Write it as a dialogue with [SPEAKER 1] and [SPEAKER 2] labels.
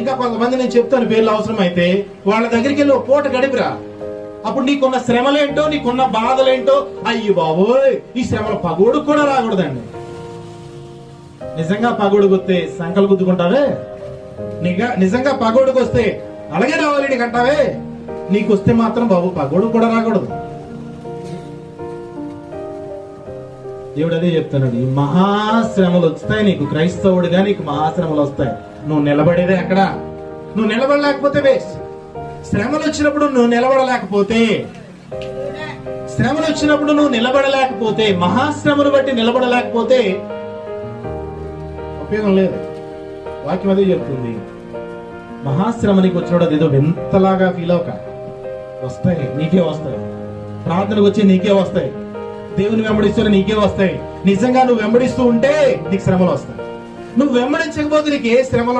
[SPEAKER 1] ఇంకా కొంతమంది నేను చెప్తాను పేర్లు అవసరం అయితే వాళ్ళ దగ్గరికి వెళ్ళి పూట గడిపిరా. అప్పుడు నీకున్న శ్రమలేంటో నీకున్న బాధలేంటో అయ్యి బాబోయ్ ఈ శ్రమలు పగోడు కూడా రాకూడదండి. నిజంగా పగోడుకొస్తే సంకలు గుద్దుకుంటావే? నిజంగా నిజంగా పగోడుకొస్తే అలాగే రావాలి నీకు అంటావే నీకు వస్తే మాత్రం బాబు పగోడు కూడా రాకూడదు. దేవుడు అదే చెప్తున్నాడు ఈ మహాశ్రమలు వస్తాయి నీకు క్రైస్తవుడిగా నీకు మహాశ్రమలు వస్తాయి. నువ్వు నిలబడేదే అక్కడ. నువ్వు నిలబడలేకపోతే వేస్ట్ శ్రమలు వచ్చినప్పుడు నువ్వు నిలబడలేకపోతే శ్రమలు వచ్చినప్పుడు నువ్వు నిలబడలేకపోతే మహాశ్రమను బట్టి నిలబడలేకపోతే ఉపయోగం లేదు. వాక్యం అదే చెప్తుంది. మహాశ్రమనికి వచ్చినప్పుడు అది ఏదో వింతలాగా ఫీల్ అవక వస్తాయి నీకే వస్తాయి. ప్రార్థనకు వచ్చి నీకే వస్తాయి. దేవుని వెంబడిస్తున్న నీకే వస్తాయి. నిజంగా నువ్వు వెంబడిస్తూ ఉంటే నీకు శ్రమలు వస్తాయి. నువ్వు వెంబడించకపోతే నీకు ఏ శ్రమలు